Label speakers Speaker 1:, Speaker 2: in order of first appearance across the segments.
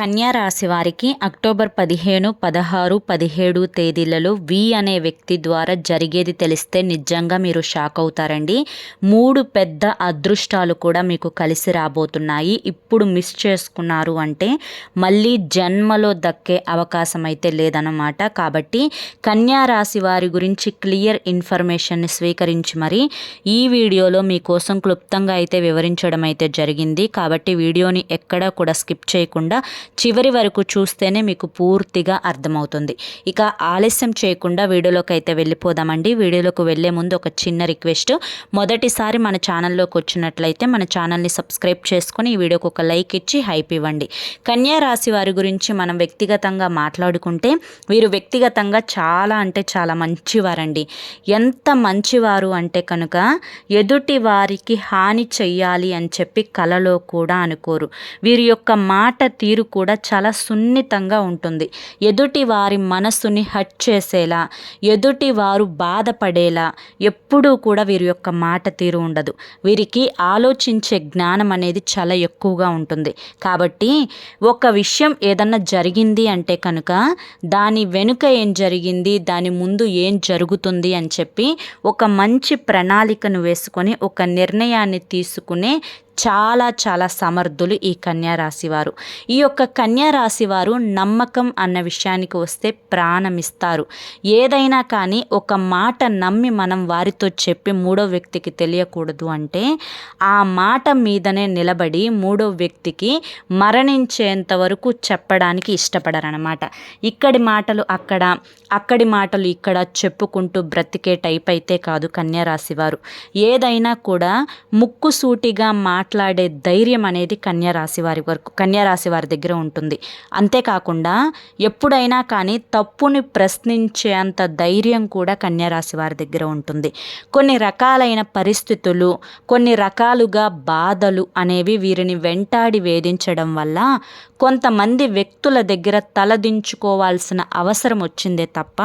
Speaker 1: కన్యా రాశి వారికి అక్టోబర్ పదిహేను పదహారు పదిహేడు తేదీలలో వి అనే వ్యక్తి ద్వారా జరిగేది తెలిస్తే నిజంగా మీరు షాక్ అవుతారండి. మూడు పెద్ద అదృష్టాలు కూడా మీకు కలిసి రాబోతున్నాయి. ఇప్పుడు మిస్ చేసుకున్నారు అంటే మళ్ళీ జన్మలో దక్కే అవకాశం అయితే లేదన్నమాట. కాబట్టి కన్యా రాశి వారి గురించి క్లియర్ ఇన్ఫర్మేషన్ని స్వీకరించి మరి ఈ వీడియోలో మీకోసం క్లుప్తంగా అయితే వివరించడం అయితే జరిగింది. కాబట్టి వీడియోని ఎక్కడా కూడా స్కిప్ చేయకుండా చివరి వరకు చూస్తేనే మీకు పూర్తిగా అర్థమవుతుంది. ఇక ఆలస్యం చేయకుండా వీడియోలోకి అయితే వెళ్ళిపోదామండి. వీడియోలోకి వెళ్ళే ముందు ఒక చిన్న రిక్వెస్ట్. మొదటిసారి మన ఛానల్లోకి వచ్చినట్లయితే మన ఛానల్ని సబ్స్క్రైబ్ చేసుకొని ఈ వీడియోకి ఒక లైక్ ఇచ్చి హైప్ ఇవ్వండి. కన్యా రాశి వారి గురించి మనం వ్యక్తిగతంగా మాట్లాడుకుంటే వీరు వ్యక్తిగతంగా చాలా అంటే చాలా మంచివారండి. ఎంత మంచివారు అంటే కనుక ఎదుటి వారికి హాని చెయ్యాలి అని చెప్పి కలలో కూడా అనుకోరు. వీరి యొక్క మాట తీరు కూడా కూడా చాలా సున్నితంగా ఉంటుంది. ఎదుటి వారి మనస్సుని హట్ చేసేలా ఎదుటి వారు బాధపడేలా ఎప్పుడూ కూడా వీరి యొక్క మాట తీరు ఉండదు. వీరికి ఆలోచించే జ్ఞానం అనేది చాలా ఎక్కువగా ఉంటుంది. కాబట్టి ఒక విషయం ఏదన్నా జరిగింది అంటే కనుక దాని వెనుక ఏం జరిగింది దాని ముందు ఏం జరుగుతుంది అని చెప్పి ఒక మంచి ప్రణాళికను వేసుకొని ఒక నిర్ణయాన్ని తీసుకునే చాలా చాలా సమర్థులు ఈ కన్యారాశి వారు ఈ యొక్క కన్యారాశి వారు నమ్మకం అన్న విషయానికి వస్తే ప్రాణమిస్తారు. ఏదైనా కానీ ఒక మాట నమ్మి మనం వారితో చెప్పి మూడో వ్యక్తికి తెలియకూడదు అంటే ఆ మాట మీదనే నిలబడి మూడో వ్యక్తికి మరణించేంత వరకు చెప్పడానికి ఇష్టపడరనమాట ఇక్కడి మాటలు అక్కడ అక్కడి మాటలు ఇక్కడ చెప్పుకుంటూ బ్రతికే టైప్ అయితే కాదు కన్యా వారు ఏదైనా కూడా ముక్కుసూటిగా మాట్లాడే ధైర్యం అనేది కన్యరాశి వారి వరకు కన్యరాశి వారి దగ్గర ఉంటుంది. అంతేకాకుండా ఎప్పుడైనా కానీ తప్పుని ప్రశ్నించేంత ధైర్యం కూడా కన్యరాశి వారి దగ్గర ఉంటుంది. కొన్ని రకాలైన పరిస్థితులు కొన్ని రకాలుగా బాధలు అనేవి వీరిని వెంటాడి వేధించడం వల్ల కొంతమంది వ్యక్తుల దగ్గర తలదించుకోవాల్సిన అవసరం వచ్చిందే తప్ప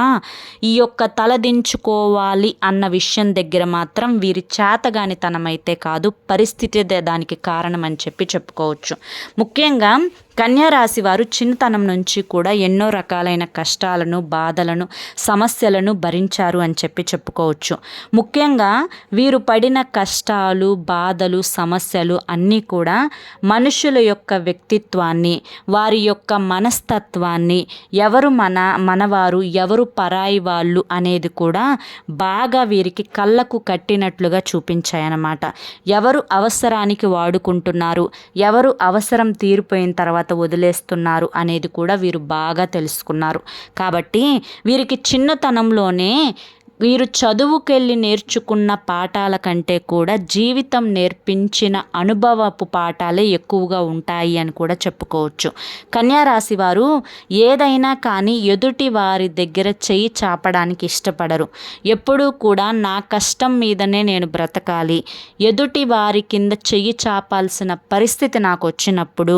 Speaker 1: ఈ యొక్క తలదించుకోవాలి అన్న విషయం దగ్గర మాత్రం వీరి చేతగానితనమైతే కాదు పరిస్థితి దానికి కారణం అని చెప్పి చెప్పుకోవచ్చు. ముఖ్యంగా కన్యారాశి వారు చిన్నతనం నుంచి కూడా ఎన్నో రకాలైన కష్టాలను బాధలను సమస్యలను భరించారు అని చెప్పి చెప్పుకోవచ్చు. ముఖ్యంగా వీరు పడిన కష్టాలు బాధలు సమస్యలు అన్నీ కూడా మనుషుల యొక్క వ్యక్తిత్వాన్ని వారి యొక్క మనస్తత్వాన్ని ఎవరు మన మనవారు ఎవరు పరాయి వాళ్ళు అనేది కూడా బాగా వీరికి కళ్ళకు కట్టినట్లుగా చూపించాయన్నమాట. ఎవరు అవసరానికి వాడుకుంటున్నారు ఎవరు అవసరం తీరిపోయిన తర్వాత వదిలేస్తున్నారు అనేది కూడా వీరు బాగా తెలుసుకున్నారు. కాబట్టి వీరికి చిన్నతనంలోనే వీరు చదువుకెళ్ళి నేర్చుకున్న పాఠాల కంటే కూడా జీవితం నేర్పించిన అనుభవపు పాఠాలే ఎక్కువగా ఉంటాయి అని కూడా చెప్పుకోవచ్చు. కన్యారాశి వారు ఏదైనా కానీ ఎదుటి వారి దగ్గర చెయ్యి చాపడానికి ఇష్టపడరు. ఎప్పుడూ కూడా నా కష్టం మీదనే నేను బ్రతకాలి. ఎదుటి వారి కింద చెయ్యి చాపాల్సిన పరిస్థితి నాకు వచ్చినప్పుడు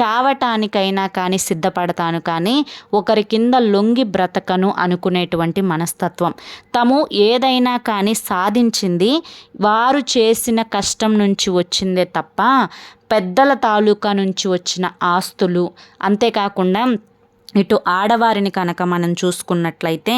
Speaker 1: చావటానికైనా కానీ సిద్ధపడతాను కానీ ఒకరి కింద లొంగి బ్రతకను అనుకునేటువంటి మనస్తత్వం. తము ఏదైనా కానీ సాధించింది వారు చేసిన కష్టం నుంచి వచ్చిందే తప్ప పెద్దల తాలూకా నుంచి వచ్చిన ఆస్తులు అంతేకాకుండా ఇటు ఆడవారిని కనుక మనం చూసుకున్నట్లయితే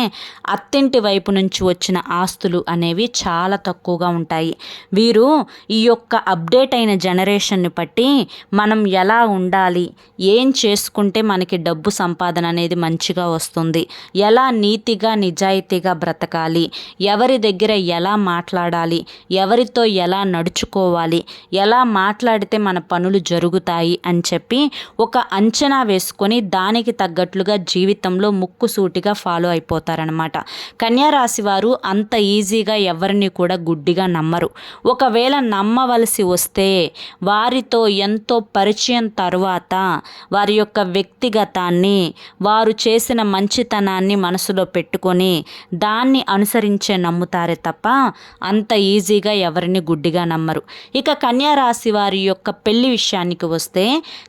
Speaker 1: అత్తింటి వైపు నుంచి వచ్చిన ఆస్తులు అనేవి చాలా తక్కువగా ఉంటాయి. వీరు ఈ యొక్క అప్డేట్ అయిన జనరేషన్ని బట్టి మనం ఎలా ఉండాలి ఏం చేసుకుంటే మనకి డబ్బు సంపాదన అనేది మంచిగా వస్తుంది ఎలా నీతిగా నిజాయితీగా బ్రతకాలి ఎవరి దగ్గర ఎలా మాట్లాడాలి ఎవరితో ఎలా నడుచుకోవాలి ఎలా మాట్లాడితే మన పనులు జరుగుతాయి అని చెప్పి ఒక అంచనా వేసుకొని దానికి తగ్గ తగ్గట్లుగా జీవితంలో ముక్కుసూటిగా ఫాలో అయిపోతారనమాట కన్యారాశి వారు అంత ఈజీగా ఎవరిని కూడా గుడ్డిగా నమ్మరు. ఒకవేళ నమ్మవలసి వస్తే వారితో ఎంతో పరిచయం తర్వాత వారి యొక్క వ్యక్తిగతాన్ని వారు చేసిన మంచితనాన్ని మనసులో పెట్టుకొని దాన్ని అనుసరించే నమ్ముతారే తప్ప అంత ఈజీగా ఎవరిని గుడ్డిగా నమ్మరు. ఇక కన్యారాశి వారి యొక్క పెళ్ళి విషయానికి వస్తే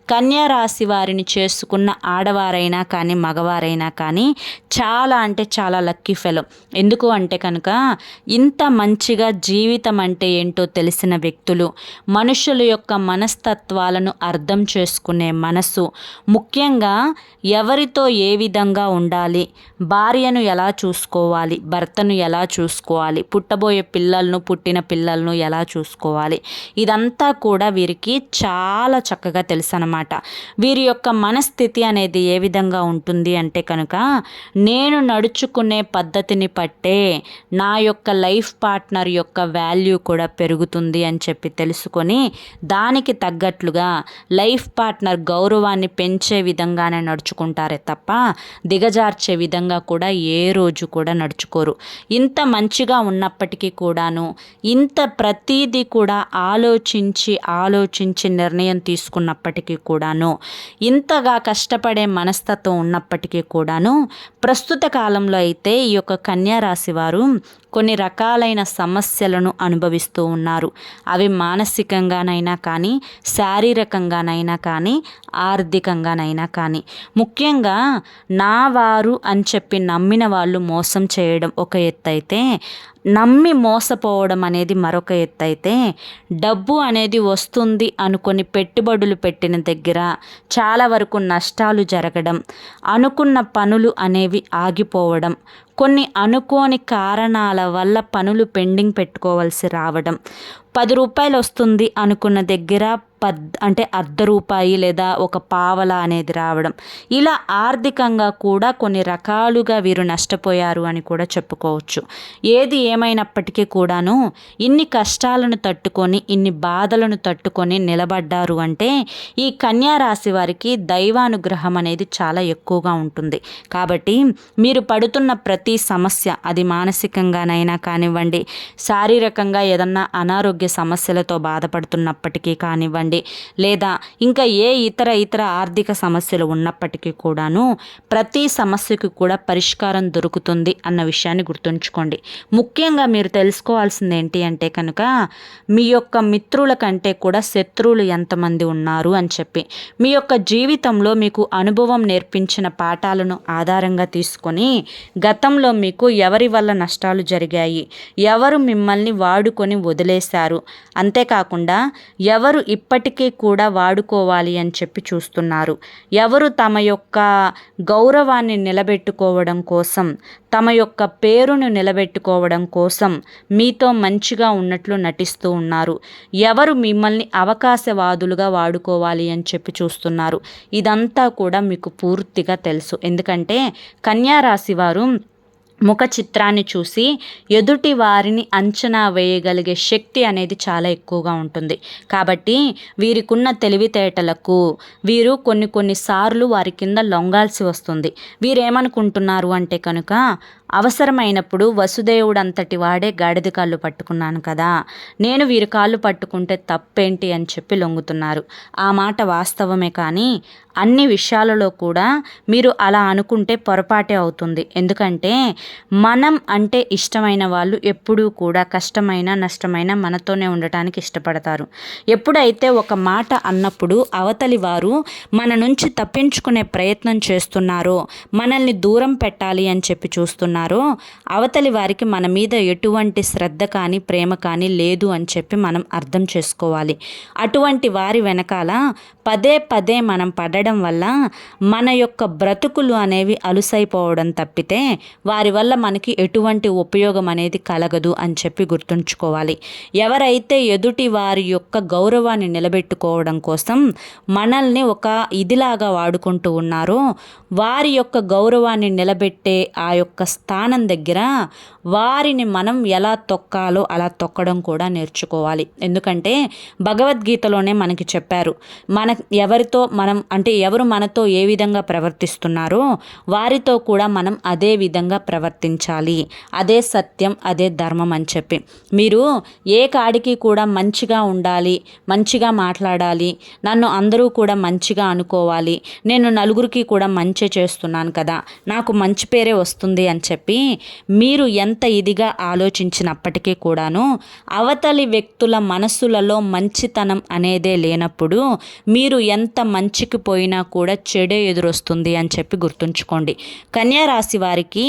Speaker 1: కన్యారాశి వారిని చేసుకున్న ఆడవారైనా కానీ మగవారైనా కానీ చాలా అంటే చాలా లక్కీ ఫెలో ఎందుకు అంటే కనుక ఇంత మంచిగా జీవితం అంటే ఏంటో తెలిసిన వ్యక్తులు మనుషుల యొక్క మనస్తత్వాలను అర్థం చేసుకునే మనసు ముఖ్యంగా ఎవరితో ఏ విధంగా ఉండాలి భార్యను ఎలా చూసుకోవాలి భర్తను ఎలా చూసుకోవాలి పుట్టబోయే పిల్లలను పుట్టిన పిల్లలను ఎలా చూసుకోవాలి ఇదంతా కూడా వీరికి చాలా చక్కగా తెలుసు అనమాట వీరి యొక్క మనస్థితి అనేది ఏ విధంగా ఉంటుంది అంటే కనుక నేను నడుచుకునే పద్ధతిని పట్టే నా యొక్క లైఫ్ పార్ట్నర్ యొక్క వాల్యూ కూడా పెరుగుతుంది అని చెప్పి తెలుసుకొని దానికి తగ్గట్లుగా లైఫ్ పార్ట్నర్ గౌరవాన్ని పెంచే విధంగానే నడుచుకుంటారే తప్ప దిగజార్చే విధంగా కూడా ఏ రోజు కూడా నడుచుకోరు. ఇంత మంచిగా ఉన్నప్పటికీ కూడాను ఇంత ప్రతీది కూడా ఆలోచించి ఆలోచించి నిర్ణయం తీసుకున్నప్పటికీ కూడాను ఇంతగా కష్టపడే మనస్తత్వం ఉన్నప్పటికీ కూడాను ప్రస్తుత కాలంలో అయితే ఈ యొక్క కన్యా రాశి వారు కొన్ని రకాలైన సమస్యలను అనుభవిస్తూ ఉన్నారు. అవి మానసికంగానైనా కానీ శారీరకంగానైనా కానీ ఆర్థికంగానైనా కానీ. ముఖ్యంగా నా వారు అని చెప్పి నమ్మిన వాళ్ళు మోసం చేయడం ఒక ఎత్తు అయితే నమ్మి మోసపోవడం అనేది మరొక ఎత్తు అయితే డబ్బు అనేది వస్తుంది అనుకొని పెట్టుబడులు పెట్టిన దగ్గర చాలా వరకు నష్టాలు జరగడం అనుకున్న పనులు అనేవి ఆగిపోవడం కొన్ని అనుకోని కారణాల వల్ల పనులు పెండింగ్ పెట్టుకోవాల్సి రావడం. పది రూపాయలు వస్తుంది అనుకున్న దగ్గర పద్ అంటే అర్ధ రూపాయి లేదా ఒక పావల అనేది రావడం. ఇలా ఆర్థికంగా కూడా కొన్ని రకాలుగా వీరు నష్టపోయారు అని కూడా చెప్పుకోవచ్చు. ఏది ఏమైనప్పటికీ కూడాను ఇన్ని కష్టాలను తట్టుకొని ఇన్ని బాధలను తట్టుకొని నిలబడ్డారు అంటే ఈ కన్యా రాశి వారికి దైవానుగ్రహం అనేది చాలా ఎక్కువగా ఉంటుంది. కాబట్టి మీరు పడుతున్న ప్రతి సమస్య అది మానసికంగానైనా కానివ్వండి శారీరకంగా ఏదన్నా అనారోగ్య సమస్యలతో బాధపడుతున్నప్పటికీ కానివ్వండి లేదా ఇంకా ఏ ఇతర ఇతర ఆర్థిక సమస్యలు ఉన్నప్పటికీ కూడాను ప్రతి సమస్యకు కూడా పరిష్కారం దొరుకుతుంది అన్న విషయాన్ని గుర్తుంచుకోండి. ముఖ్యంగా మీరు తెలుసుకోవాల్సింది ఏంటి అంటే కనుక మీ యొక్క మిత్రుల కంటే కూడా శత్రువులు ఎంతమంది ఉన్నారు అని చెప్పి. మీ యొక్క జీవితంలో మీకు అనుభవం నేర్పించిన పాఠాలను ఆధారంగా తీసుకొని గతంలో మీకు ఎవరి వల్ల నష్టాలు జరిగాయి ఎవరు మిమ్మల్ని వాడుకొని వదిలేశారు అంతేకాకుండా ఎవరు ఇప్పటి ఇప్పటికీ కూడా వాడుకోవాలి అని చెప్పి చూస్తున్నారు. ఎవరు తమ యొక్క గౌరవాన్ని నిలబెట్టుకోవడం కోసం తమ యొక్క పేరును నిలబెట్టుకోవడం కోసం మీతో మంచిగా ఉన్నట్లు నటిస్తూ ఉన్నారు. ఎవరు మిమ్మల్ని అవకాశవాదులుగా వాడుకోవాలి అని చెప్పి చూస్తున్నారు. ఇదంతా కూడా మీకు పూర్తిగా తెలుసు. ఎందుకంటే కన్యా రాశి వారు ముఖ చిత్రాన్ని చూసి ఎదుటి వారిని అంచనా వేయగలిగే శక్తి అనేది చాలా ఎక్కువగా ఉంటుంది. కాబట్టి వీరికున్న తెలివితేటలకు వీరు కొన్ని కొన్నిసార్లు వారి కింద లొంగాల్సి వస్తుంది. వీరేమనుకుంటున్నారు అంటే కనుక అవసరమైనప్పుడు వసుదేవుడంతటి వాడే గాడిద కాళ్ళు పట్టుకున్నాను కదా. నేను వీరి కాళ్ళు పట్టుకుంటే తప్పేంటి అని చెప్పి లొంగుతున్నారు. ఆ మాట వాస్తవమే కానీ అన్ని విషయాలలో కూడా మీరు అలా అనుకుంటే పొరపాటే అవుతుంది. ఎందుకంటే మనం అంటే ఇష్టమైన వాళ్ళు ఎప్పుడూ కూడా కష్టమైన నష్టమైన మనతోనే ఉండటానికి ఇష్టపడతారు. ఎప్పుడైతే ఒక మాట అన్నప్పుడు అవతలి వారు మన నుంచి తప్పించుకునే ప్రయత్నం చేస్తున్నారో మనల్ని దూరం పెట్టాలి అని చెప్పి చూస్తున్నారు. అవతలి వారికి మన మీద ఎటువంటి శ్రద్ధ కానీ ప్రేమ కానీ లేదు అని చెప్పి మనం అర్థం చేసుకోవాలి. అటువంటి వారి వెనకాల పదే పదే మనం పడడం వల్ల మన యొక్క బ్రతుకులు అనేవి అలుసైపోవడం తప్పితే వారి వల్ల మనకి ఎటువంటి ఉపయోగం అనేది కలగదు అని చెప్పి గుర్తుంచుకోవాలి. ఎవరైతే ఎదుటి వారి యొక్క గౌరవాన్ని నిలబెట్టుకోవడం కోసం మనల్ని ఒక ఇదిలాగా వాడుకుంటూ ఉన్నారో వారి యొక్క గౌరవాన్ని నిలబెట్టే ఆ యొక్క స్థానం దగ్గర వారిని మనం ఎలా తొక్కాలో అలా తొక్కడం కూడా నేర్చుకోవాలి. ఎందుకంటే భగవద్గీతలోనే మనకి చెప్పారు మన ఎవరితో మనం అంటే ఎవరు మనతో ఏ విధంగా ప్రవర్తిస్తున్నారో వారితో కూడా మనం అదే విధంగా ప్రవర్తించాలి. అదే సత్యం అదే ధర్మం అని చెప్పి. మీరు ఏ కాడికి కూడా మంచిగా ఉండాలి మంచిగా మాట్లాడాలి నన్ను అందరూ కూడా మంచిగా అనుకోవాలి నేను నలుగురికి కూడా మంచి చేస్తున్నాను కదా నాకు మంచి పేరే వస్తుంది అని చెప్పి చెప్పి మీరు ఎంత ఇదిగా ఆలోచించినప్పటికీ కూడాను అవతలి వ్యక్తుల మనసులలో మంచితనం అనేదే లేనప్పుడు మీరు ఎంత మంచికి పోయినా కూడా చెడే ఎదురొస్తుంది అని చెప్పి గుర్తుంచుకోండి. కన్యారాశి వారికి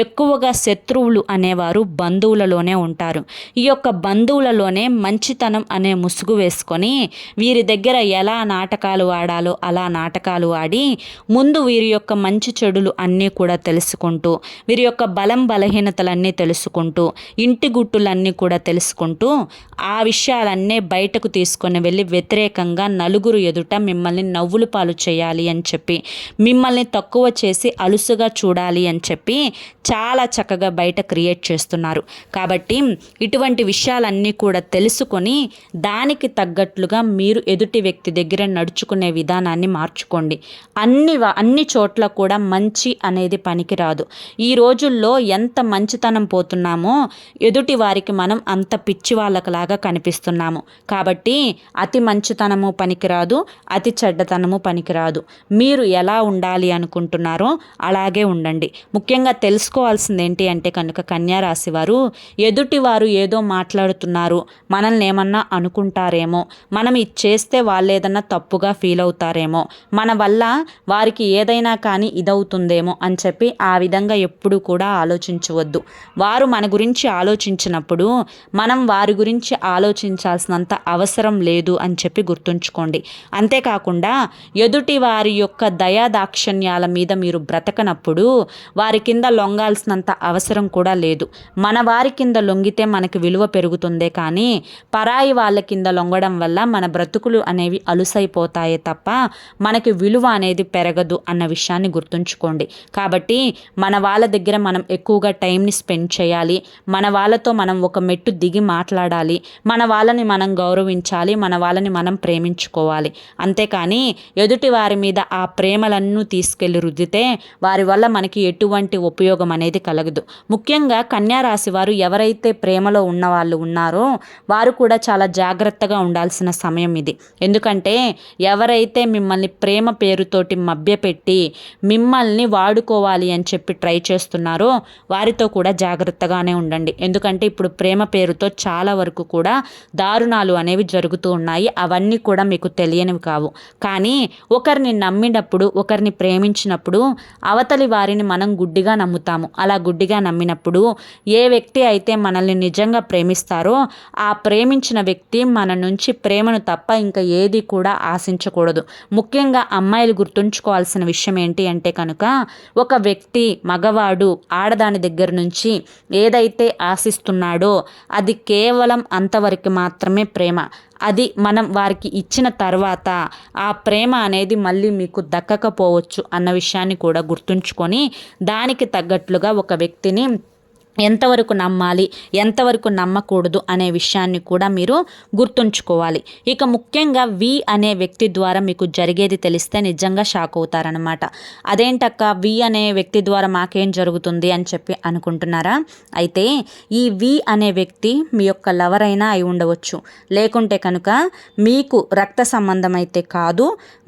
Speaker 1: ఎక్కువగా శత్రువులు అనేవారు బంధువులలోనే ఉంటారు. ఈ యొక్క బంధువులలోనే మంచితనం అనే ముసుగు వేసుకొని వీరి దగ్గర ఎలా నాటకాలు ఆడాలో అలా నాటకాలు ఆడి ముందు వీరి యొక్క మంచి చెడులు అన్నీ కూడా తెలుసుకుంటూ వీరి యొక్క బలం బలహీనతలన్నీ తెలుసుకుంటూ ఇంటి గుట్టులన్నీ కూడా తెలుసుకుంటూ ఆ విషయాలన్నీ బయటకు తీసుకొని వెళ్ళి వ్యతిరేకంగా నలుగురు ఎదుట మిమ్మల్ని నవ్వులు పాలు చేయాలి అని చెప్పి మిమ్మల్ని తక్కువ చేసి అలుసుగా చూడాలి అని చెప్పి చాలా చక్కగా బయట క్రియేట్ చేస్తున్నారు. కాబట్టి ఇటువంటి విషయాలన్నీ కూడా తెలుసుకొని దానికి తగ్గట్లుగా మీరు ఎదుటి వ్యక్తి దగ్గర నడుచుకునే విధానాన్ని మార్చుకోండి. అన్ని అన్ని చోట్ల కూడా మంచి అనేది పనికిరాదు. ఈ రోజుల్లో ఎంత మంచితనం పోతున్నామో ఎదుటి వారికి మనం అంత పిచ్చి వాళ్ళకలాగా కనిపిస్తున్నాము. కాబట్టి అతి మంచితనము పనికిరాదు అతి చెడ్డతనము పనికిరాదు. మీరు ఎలా ఉండాలి అనుకుంటున్నారో అలాగే ఉండండి. ముఖ్యంగా తెలుసుకోవాల్సింది ఏంటి అంటే కనుక కన్యారాశి వారు ఎదుటి వారు ఏదో మాట్లాడుతున్నారు మనల్ని ఏమన్నా అనుకుంటారేమో మనం ఇది చేస్తే వాళ్ళు ఏదన్నా తప్పుగా ఫీల్ అవుతారేమో మన వల్ల వారికి ఏదైనా కానీ ఇదవుతుందేమో అని చెప్పి ఆ విధంగా ఎప్పుడు కూడా ఆలోచించవద్దు. వారు మన గురించి ఆలోచించినప్పుడు మనం వారి గురించి ఆలోచించాల్సినంత అవసరం లేదు అని చెప్పి గుర్తుంచుకోండి. అంతేకాకుండా ఎదుటి వారి యొక్క దయా దాక్షణ్యాల మీద మీరు బ్రతకనప్పుడు వారి కింద లొంగాల్సినంత అవసరం కూడా లేదు. మన వారి కింద లొంగితే మనకి విలువ పెరుగుతుందే కానీ పరాయి వాళ్ళ కింద లొంగడం వల్ల మన బ్రతుకులు అనేవి అలుసైపోతాయే తప్ప మనకి విలువ అనేది పెరగదు అన్న విషయాన్ని గుర్తుంచుకోండి. కాబట్టి మన వాళ్ళ దగ్గర దగ్గర మనం ఎక్కువగా టైంని స్పెండ్ చేయాలి. మన వాళ్ళతో మనం ఒక మెట్టు దిగి మాట్లాడాలి. మన వాళ్ళని మనం గౌరవించాలి. మన వాళ్ళని మనం ప్రేమించుకోవాలి. అంతేకాని ఎదుటి వారి మీద ఆ ప్రేమలన్నీ తీసుకెళ్ళి రుద్దితే వారి వల్ల మనకి ఎటువంటి ఉపయోగం అనేది కలగదు. ముఖ్యంగా కన్యారాశి వారు ఎవరైతే ప్రేమలో ఉన్న వాళ్ళు ఉన్నారో వారు కూడా చాలా జాగ్రత్తగా ఉండాల్సిన సమయం ఇది. ఎందుకంటే ఎవరైతే మిమ్మల్ని ప్రేమ పేరుతోటి మభ్యపెట్టి మిమ్మల్ని వాడుకోవాలి అని చెప్పి ట్రై చేస్తున్నారో వారితో కూడా జాగ్రత్తగానే ఉండండి. ఎందుకంటే ఇప్పుడు ప్రేమ పేరుతో చాలా వరకు కూడా దారుణాలు అనేవి జరుగుతూ ఉన్నాయి. అవన్నీ కూడా మీకు తెలియనివి కావు. కానీ ఒకరిని నమ్మినప్పుడు ఒకరిని ప్రేమించినప్పుడు అవతలి వారిని మనం గుడ్డిగా నమ్ముతాము. అలా గుడ్డిగా నమ్మినప్పుడు ఏ వ్యక్తి అయితే మనల్ని నిజంగా ప్రేమిస్తారో ఆ ప్రేమించిన వ్యక్తి మన నుంచి ప్రేమను తప్ప ఇంకా ఏది కూడా ఆశించకూడదు. ముఖ్యంగా అమ్మాయిలు గుర్తుంచుకోవాల్సిన విషయం ఏంటి అంటే కనుక ఒక వ్యక్తి మగవాడు ఆడదాని దగ్గర నుంచి ఏదైతే ఆశిస్తున్నాడో అది కేవలం అంతవరకు మాత్రమే ప్రేమ. అది మనం వారికి ఇచ్చిన తర్వాత ఆ ప్రేమ అనేది మళ్ళీ మీకు దక్కకపోవచ్చు అన్న విషయాన్ని కూడా గుర్తుంచుకొని దానికి తగ్గట్లుగా ఒక వ్యక్తిని ఎంతవరకు నమ్మాలి ఎంతవరకు నమ్మకూడదు అనే విషయాన్ని కూడా మీరు గుర్తుంచుకోవాలి. ఇక ముఖ్యంగా వి అనే వ్యక్తి ద్వారా మీకు జరిగేది తెలిస్తే నిజంగా షాక్ అవుతారనమాట అదేంటక్క వి అనే వ్యక్తి ద్వారా మాకేం జరుగుతుంది అని చెప్పి అనుకుంటున్నారా? అయితే ఈ వి అనే వ్యక్తి మీ యొక్క లవర్ అయినా అయి ఉండవచ్చు. లేకుంటే కనుక మీకు రక్త సంబంధం అయితే కాదు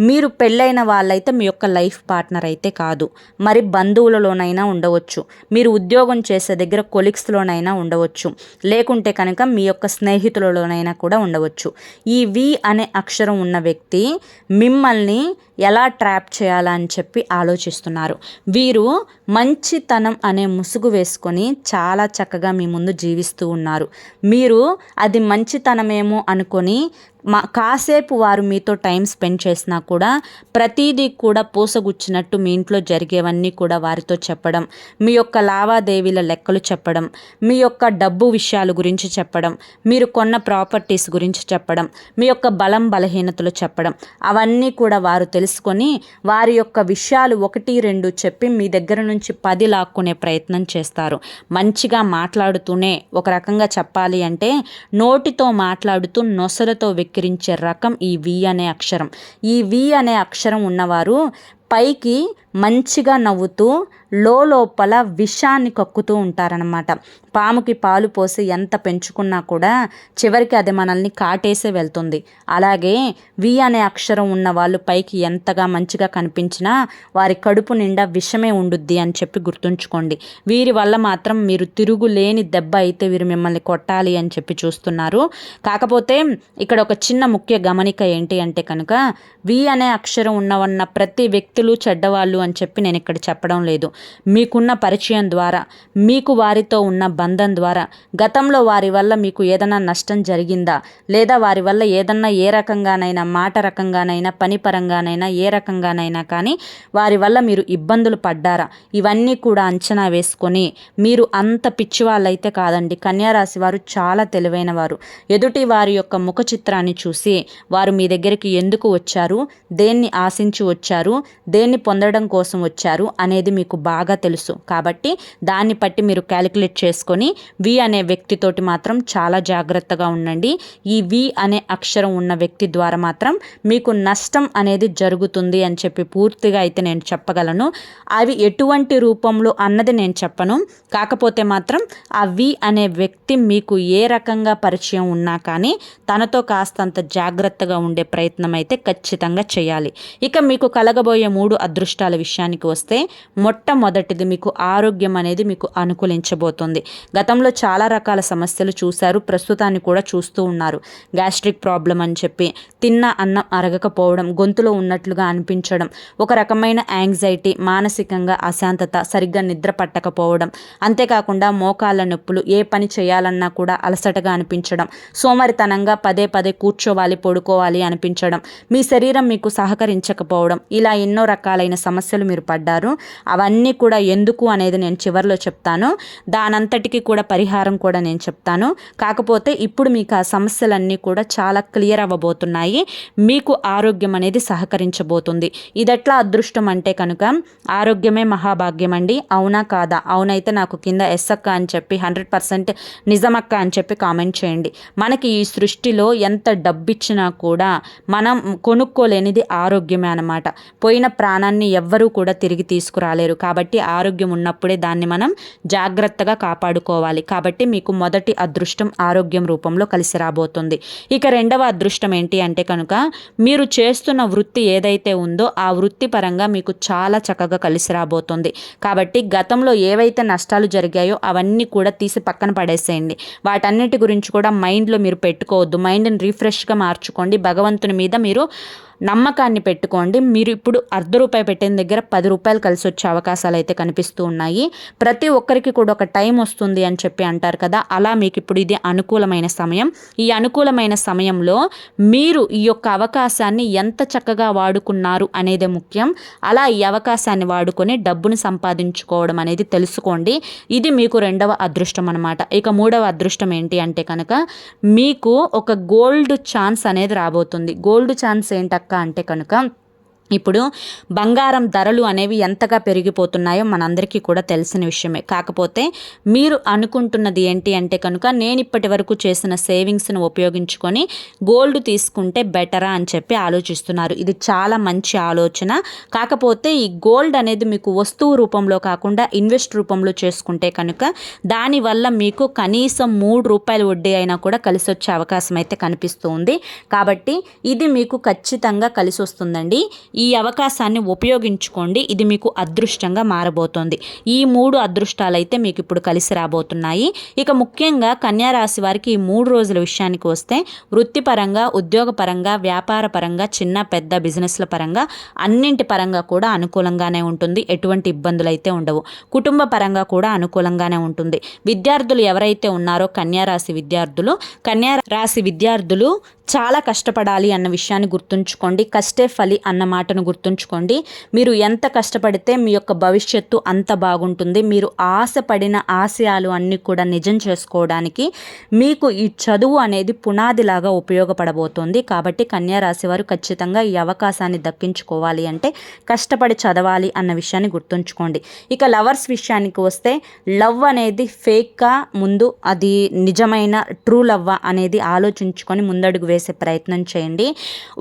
Speaker 1: మీరు పెళ్ళైన వాళ్ళైతే మీ యొక్క లైఫ్ పార్ట్నర్ అయితే కాదు. మరి బంధువులలోనైనా ఉండవచ్చు. మీరు ఉద్యోగం చేసే దగ్గర కొలిక్స్లోనైనా ఉండవచ్చు. లేకుంటే కనుక మీ యొక్క స్నేహితులలోనైనా కూడా ఉండవచ్చు. ఈ వి అనే అక్షరం ఉన్న వ్యక్తి మిమ్మల్ని ఎలా ట్రాప్ చేయాలని చెప్పి ఆలోచిస్తున్నారు. వీరు మంచితనం అనే ముసుగు వేసుకొని చాలా చక్కగా మీ ముందు జీవిస్తూ ఉన్నారు. మీరు అది మంచితనమేమో అనుకొని మా కాసేపు వారు మీతో టైం స్పెండ్ చేసినా కూడా ప్రతీదీ కూడా పూసగుచ్చినట్టు మీ ఇంట్లో జరిగేవన్నీ కూడా వారితో చెప్పడం మీ యొక్క లావాదేవీల లెక్కలు చెప్పడం మీ యొక్క డబ్బు విషయాల గురించి చెప్పడం మీరు కొన్న ప్రాపర్టీస్ గురించి చెప్పడం మీ యొక్క బలం బలహీనతలు చెప్పడం అవన్నీ కూడా వారు తెలుసుకొని వారి యొక్క విషయాలు ఒకటి రెండు చెప్పి మీ దగ్గర నుంచి పది లాక్కునే ప్రయత్నం చేస్తారు. మంచిగా మాట్లాడుతూనే ఒక రకంగా చెప్పాలి అంటే నోటితో మాట్లాడుతూ నొసలతో వెక్కిరించే రకం ఈ వి అనే అక్షరం. ఈ వి అనే అక్షరం ఉన్నవారు పైకి మంచిగా నవ్వుతూ లోపల విషాన్ని కక్కుతూ ఉంటారనమాట పాముకి పాలు పోసి ఎంత పెంచుకున్నా కూడా చివరికి అది మనల్ని కాటేసే వెళ్తుంది. అలాగే వి అనే అక్షరం ఉన్న వాళ్ళు పైకి ఎంతగా మంచిగా కనిపించినా వారి కడుపు నిండా విషమే ఉండుద్ది అని చెప్పి గుర్తుంచుకోండి. వీరి వల్ల మాత్రం మీరు తిరుగులేని దెబ్బ అయితే వీరు మిమ్మల్ని కొట్టాలి అని చెప్పి చూస్తున్నారు. కాకపోతే ఇక్కడ ఒక చిన్న ముఖ్య గమనిక ఏంటి అంటే కనుక వి అనే అక్షరం ఉన్నవన్న ప్రతి వ్యక్తి వ్యక్తులు చెడ్డవాళ్ళు అని చెప్పి నేను ఇక్కడ చెప్పడం లేదు. మీకున్న పరిచయం ద్వారా మీకు వారితో ఉన్న బంధం ద్వారా గతంలో వారి వల్ల మీకు ఏదైనా నష్టం జరిగిందా? లేదా వారి వల్ల ఏదన్నా ఏ రకంగానైనా మాట రకంగానైనా పని పరంగానైనా ఏ రకంగానైనా కానీ వారి వల్ల మీరు ఇబ్బందులు పడ్డారా? ఇవన్నీ కూడా అంచనా వేసుకొని మీరు అంత పిచ్చి వాళ్ళైతే కాదండి. కన్యారాశి వారు చాలా తెలివైన వారు. ఎదుటి వారి యొక్క ముఖ చిత్రాన్ని చూసి వారు మీ దగ్గరికి ఎందుకు వచ్చారు? దేన్ని ఆశించి వచ్చారు? దేన్ని పొందడం కోసం వచ్చారు అనేది మీకు బాగా తెలుసు. కాబట్టి దాన్ని బట్టి మీరు క్యాలిక్యులేట్ చేసుకొని వి అనే వ్యక్తితోటి మాత్రం చాలా జాగ్రత్తగా ఉండండి. ఈ వి అనే అక్షరం ఉన్న వ్యక్తి ద్వారా మాత్రం మీకు నష్టం అనేది జరుగుతుంది అని చెప్పి పూర్తిగా అయితే నేను చెప్పగలను. అవి ఎటువంటి రూపంలో అన్నది నేను చెప్పను. కాకపోతే మాత్రం ఆ వి అనే వ్యక్తి మీకు ఏ రకంగా పరిచయం ఉన్నా కానీ తనతో కాస్తంత జాగ్రత్తగా ఉండే ప్రయత్నం అయితే ఖచ్చితంగా చేయాలి. ఇక మీకు కలగబోయే మూడు అదృష్టాల విషయానికి వస్తే మొట్టమొదటిది మీకు ఆరోగ్యం అనేది మీకు అనుకూలించబోతుంది. గతంలో చాలా రకాల సమస్యలు చూశారు ప్రస్తుతాన్ని కూడా చూస్తూ ఉన్నారు. గ్యాస్ట్రిక్ ప్రాబ్లం అని చెప్పి తిన్న అన్నం అరగకపోవడం గొంతులో ఉన్నట్లుగా అనిపించడం ఒక రకమైన యాంగ్జైటీ మానసికంగా అశాంతత సరిగ్గా నిద్ర పట్టకపోవడం అంతేకాకుండా మోకాళ్ళ నొప్పులు ఏ పని చేయాలన్నా కూడా అలసటగా అనిపించడం సోమరితనంగా పదే పదే కూర్చోవాలి పడుకోవాలి అనిపించడం మీ శరీరం మీకు సహకరించకపోవడం ఇలా ఎన్నో ఎన్నో రకాలైన సమస్యలు మీరు పడ్డారు. అవన్నీ కూడా ఎందుకు అనేది నేను చివరిలో చెప్తాను. దానంతటికి కూడా పరిహారం కూడా నేను చెప్తాను. కాకపోతే ఇప్పుడు మీకు ఆ సమస్యలన్నీ కూడా చాలా క్లియర్ అవ్వబోతున్నాయి. మీకు ఆరోగ్యం అనేది సహకరించబోతుంది. ఇదెట్లా అదృష్టం అంటే కనుక ఆరోగ్యమే మహాభాగ్యం అండి. అవునా కాదా? అవునైతే నాకు కింద ఎస్ అక్క అని చెప్పి హండ్రెడ్ పర్సెంట్ నిజమక్క అని చెప్పి కామెంట్ చేయండి. మనకి ఈ సృష్టిలో ఎంత డబ్బిచ్చినా కూడా మనం కొనుక్కోలేనిది ఆరోగ్యమే అనమాట పోయిన ప్రాణాన్ని ఎవ్వరూ కూడా తిరిగి తీసుకురాలేరు. కాబట్టి ఆరోగ్యం ఉన్నప్పుడే దాన్ని మనం జాగ్రత్తగా కాపాడుకోవాలి. కాబట్టి మీకు మొదటి అదృష్టం ఆరోగ్యం రూపంలో కలిసి రాబోతుంది. ఇక రెండవ అదృష్టం ఏంటి అంటే కనుక మీరు చేస్తున్న వృత్తి ఏదైతే ఉందో ఆ వృత్తి పరంగా మీకు చాలా చక్కగా కలిసి రాబోతుంది. కాబట్టి గతంలో ఏవైతే నష్టాలు జరిగాయో అవన్నీ కూడా తీసి పక్కన పడేసేయండి. వాటన్నిటి గురించి కూడా మైండ్లో మీరు పెట్టుకోవద్దు. మైండ్ని రీఫ్రెష్గా మార్చుకోండి. భగవంతుని మీద మీరు నమ్మకాన్ని పెట్టుకోండి. మీరు ఇప్పుడు అర్ధ రూపాయి పెట్టిన దగ్గర పది రూపాయలు కలిసి వచ్చే అవకాశాలు అయితే కనిపిస్తూ ఉన్నాయి. ప్రతి ఒక్కరికి కూడా ఒక టైం వస్తుంది అని చెప్పి అంటారు కదా. అలా మీకు ఇప్పుడు ఇది అనుకూలమైన సమయం. ఈ అనుకూలమైన సమయంలో మీరు ఈ యొక్క అవకాశాన్ని ఎంత చక్కగా వాడుకున్నారు అనేది ముఖ్యం. అలా ఈ అవకాశాన్ని వాడుకొని డబ్బును సంపాదించుకోవడం అనేది తెలుసుకోండి. ఇది మీకు రెండవ అదృష్టం అనమాట ఇక మూడవ అదృష్టం ఏంటి అంటే కనుక మీకు ఒక గోల్డ్ ఛాన్స్ అనేది రాబోతుంది. గోల్డ్ ఛాన్స్ ఏంటక్క? అంటే కనుక ఇప్పుడు బంగారం ధరలు అనేవి ఎంతగా పెరిగిపోతున్నాయో మనందరికీ కూడా తెలిసిన విషయమే. కాకపోతే మీరు అనుకుంటున్నది ఏంటి అంటే కనుక నేను ఇప్పటి వరకు చేసిన సేవింగ్స్ను ఉపయోగించుకొని గోల్డ్ తీసుకుంటే బెటరా అని చెప్పి ఆలోచిస్తున్నారు. ఇది చాలా మంచి ఆలోచన. కాకపోతే ఈ గోల్డ్ అనేది మీకు వస్తువు రూపంలో కాకుండా ఇన్వెస్ట్ రూపంలో చేసుకుంటే కనుక దానివల్ల మీకు కనీసం మూడు రూపాయల వడ్డీ అయినా కూడా కలిసి వచ్చే అవకాశం అయితే కనిపిస్తుంది కాబట్టి ఇది మీకు ఖచ్చితంగా కలిసి వస్తుందండి. ఈ అవకాశాన్ని ఉపయోగించుకోండి. ఇది మీకు అదృష్టంగా మారబోతోంది. ఈ మూడు అదృష్టాలు అయితే మీకు ఇప్పుడు కలిసి రాబోతున్నాయి. ఇక ముఖ్యంగా కన్యారాశి వారికి ఈ మూడు రోజుల విషయానికి వస్తే వృత్తిపరంగా ఉద్యోగపరంగా వ్యాపార పరంగా చిన్న పెద్ద బిజినెస్ల పరంగా అన్నింటి పరంగా కూడా అనుకూలంగానే ఉంటుంది. ఎటువంటి ఇబ్బందులు అయితే ఉండవు. కుటుంబ పరంగా కూడా అనుకూలంగానే ఉంటుంది. విద్యార్థులు ఎవరైతే ఉన్నారో కన్యారాశి విద్యార్థులు కన్యా రాశి విద్యార్థులు చాలా కష్టపడాలి అన్న విషయాన్ని గుర్తుంచుకోండి. కష్టే ఫలి అన్నమాట మాటను గుర్తుంచుకోండి. మీరు ఎంత కష్టపడితే మీ యొక్క భవిష్యత్తు అంత బాగుంటుంది. మీరు ఆశపడిన ఆశయాలు అన్నీ కూడా నిజం చేసుకోవడానికి మీకు ఈ చదువు అనేది పునాదిలాగా ఉపయోగపడబోతోంది. కాబట్టి కన్యారాశి వారు ఖచ్చితంగా ఈ అవకాశాన్ని దక్కించుకోవాలి అంటే కష్టపడి చదవాలి అన్న విషయాన్ని గుర్తుంచుకోండి. ఇక లవర్స్ విషయానికి వస్తే లవ్ అనేది ఫేక్గా ముందు అది నిజమైన ట్రూ లవ్ అనేది ఆలోచించుకొని ముందడుగు వేసే ప్రయత్నం చేయండి.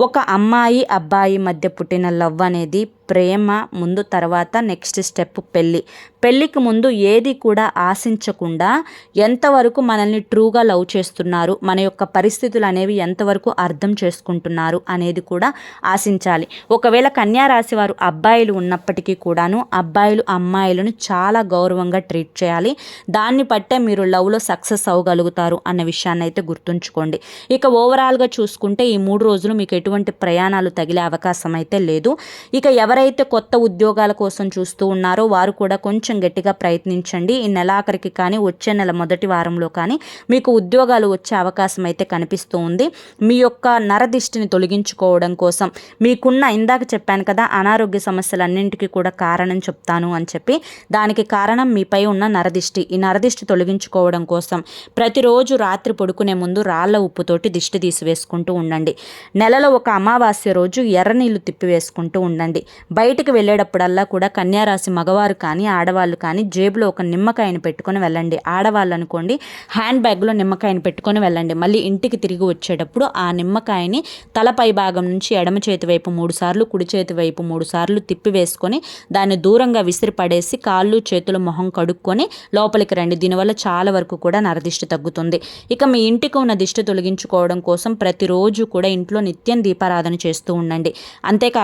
Speaker 1: ఒక అమ్మాయి అబ్బాయి మధ్య పుట్టిన లవ్ అనేది ప్రేమ ముందు తర్వాత నెక్స్ట్ స్టెప్ పెళ్ళి. పెళ్ళికి ముందు ఏది కూడా ఆశించకుండా ఎంతవరకు మనల్ని ట్రూగా లవ్ చేస్తున్నారు మన యొక్క పరిస్థితులు అనేవి ఎంతవరకు అర్థం చేసుకుంటున్నారు అనేది కూడా ఆశించాలి. ఒకవేళ కన్యా రాశి వారు అబ్బాయిలు ఉన్నప్పటికీ కూడాను అబ్బాయిలు అమ్మాయిలను చాలా గౌరవంగా ట్రీట్ చేయాలి. దాన్ని బట్టే మీరు లవ్లో సక్సెస్ అవ్వగలుగుతారు అన్న విషయాన్ని అయితే గుర్తుంచుకోండి. ఇక ఓవరాల్గా చూసుకుంటే ఈ మూడు రోజులు మీకు ఎటువంటి ప్రయాణాలు తగిలే అవకాశం అయితే లేదు. ఇక ఎవరైతే కొత్త ఉద్యోగాల కోసం చూస్తూ ఉన్నారో వారు కూడా కొంచెం గట్టిగా ప్రయత్నించండి. ఈ నెలాఖరికి కానీ వచ్చే నెల మొదటి వారంలో కానీ మీకు ఉద్యోగాలు వచ్చే అవకాశం అయితే కనిపిస్తూ ఉంది. మీ యొక్క నరదిష్టిని తొలగించుకోవడం కోసం మీకున్న ఇందాక చెప్పాను కదా అనారోగ్య సమస్యలన్నింటికీ కూడా కారణం చెప్తాను అని చెప్పి దానికి కారణం మీపై ఉన్న నరదిష్టి. ఈ నరదిష్టి తొలగించుకోవడం కోసం ప్రతిరోజు రాత్రి పడుకునే ముందు రాళ్ళ ఉప్పుతోటి దిష్టి తీసివేసుకుంటూ ఉండండి. నెలలో ఒక అమావాస్య రోజు ఎర్ర నీళ్ళు వేసుకుంటూ ఉండండి. బయటకు వెళ్ళేటప్పుడల్లా కూడా కన్యారాశి మగవారు కానీ ఆడవాళ్ళు కానీ జేబులో ఒక నిమ్మకాయను పెట్టుకొని వెళ్ళండి. ఆడవాళ్ళు అనుకోండి హ్యాండ్ బ్యాగ్లో నిమ్మకాయను పెట్టుకొని వెళ్ళండి. మళ్ళీ ఇంటికి తిరిగి వచ్చేటప్పుడు ఆ నిమ్మకాయని తలపై భాగం నుంచి ఎడమ చేతి వైపు మూడు సార్లు కుడి చేతి వైపు మూడు సార్లు తిప్పి వేసుకొని దాన్ని దూరంగా విసిరి పడేసి కాళ్ళు చేతులు మొహం కడుక్కొని లోపలికి రండి. దీనివల్ల చాలా వరకు కూడా నరదిష్టి తగ్గుతుంది. ఇక మీ ఇంటికి ఉన్న దిష్టి తొలగించుకోవడం కోసం ప్రతిరోజు కూడా ఇంట్లో నిత్యం దీపారాధన చేస్తూ ఉండండి. అంతేకాకుండా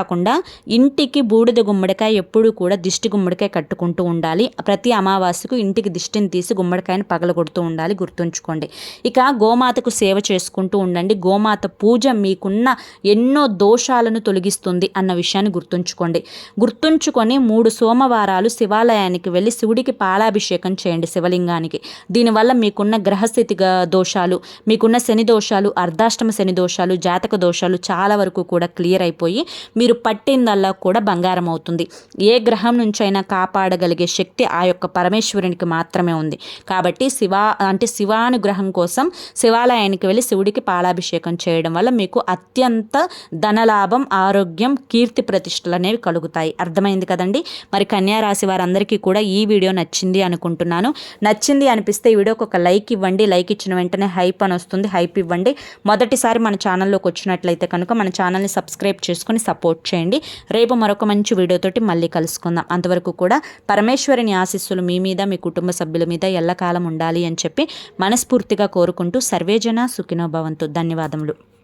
Speaker 1: ఇంటికి బూడిద గుమ్మడికాయ ఎప్పుడూ కూడా దిష్టి గుమ్మడికాయ కట్టుకుంటూ ఉండాలి. ప్రతి అమావాస్యకు ఇంటికి దిష్టిని తీసి గుమ్మడికాయను పగలగొడుతూ ఉండాలి. గుర్తుంచుకోండి. ఇక గోమాతకు సేవ చేసుకుంటూ ఉండండి. గోమాత పూజ మీకున్న ఎన్నో దోషాలను తొలగిస్తుంది అన్న విషయాన్ని గుర్తుంచుకోండి. గుర్తుంచుకొని మూడు సోమవారాలు శివాలయానికి వెళ్ళి శివుడికి పాలాభిషేకం చేయండి శివలింగానికి. దీనివల్ల మీకున్న గ్రహస్థితి దోషాలు మీకున్న శని దోషాలు అర్ధాష్టమ శని దోషాలు జాతక దోషాలు చాలా వరకు కూడా క్లియర్ అయిపోయి మీ మీరు పట్టిందల్లా కూడా బంగారం అవుతుంది. ఏ గ్రహం నుంచైనా కాపాడగలిగే శక్తి ఆ యొక్క పరమేశ్వరునికి మాత్రమే ఉంది. కాబట్టి శివ అంటే శివానుగ్రహం కోసం శివాలయానికి వెళ్ళి శివుడికి పాలాభిషేకం చేయడం వల్ల మీకు అత్యంత ధనలాభం ఆరోగ్యం కీర్తి ప్రతిష్టలు అనేవి కలుగుతాయి. అర్థమైంది కదండి? మరి కన్యా రాశి వారందరికీ కూడా ఈ వీడియో నచ్చింది అనుకుంటున్నాను. నచ్చింది అనిపిస్తే ఈ వీడియోకి ఒక లైక్ ఇవ్వండి. లైక్ ఇచ్చిన వెంటనే హైప్ అని వస్తుంది. హైప్ ఇవ్వండి. మొదటిసారి మన ఛానల్లోకి వచ్చినట్లయితే కనుక మన ఛానల్ని సబ్స్క్రైబ్ చేసుకొని సపోర్ట్ చేయండి. రేపు మరొక మంచి వీడియోతోటి మళ్ళీ కలుసుకుందాం. అంతవరకు కూడా పరమేశ్వరుని ఆశీస్సులు మీ మీద మీ కుటుంబ సభ్యుల మీద ఎల్లకాలం ఉండాలి అని చెప్పి మనస్ఫూర్తిగా కోరుకుంటూ సర్వేజన సుఖినో భవంతు. ధన్యవాదములు.